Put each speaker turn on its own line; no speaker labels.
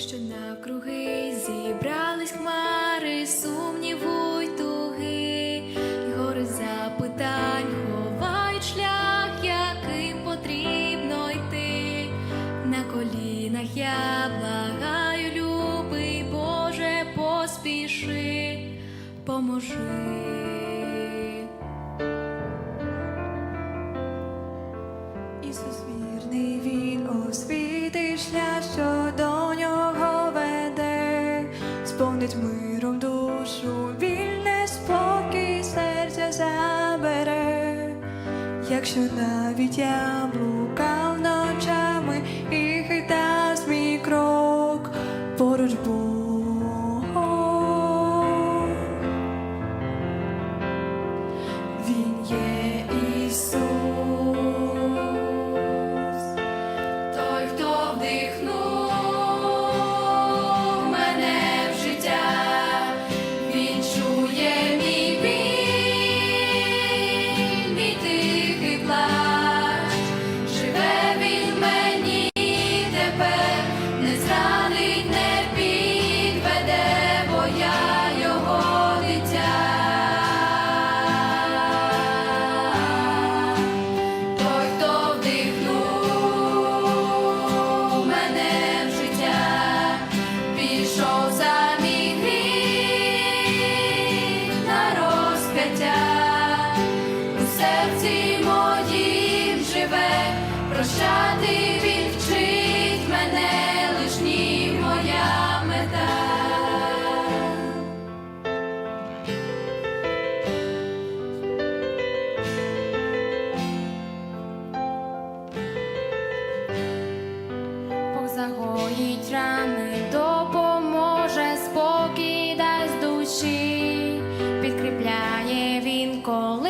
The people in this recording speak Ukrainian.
що навкруги зібрались хмари, сумніву й туги, І гори запитань ховають шлях, яким потрібно йти. На колінах я благаю, любий Боже, поспіши, поможи.
якщо навіть я блукав ночами і хитав мій крок поруч
був. ніколи.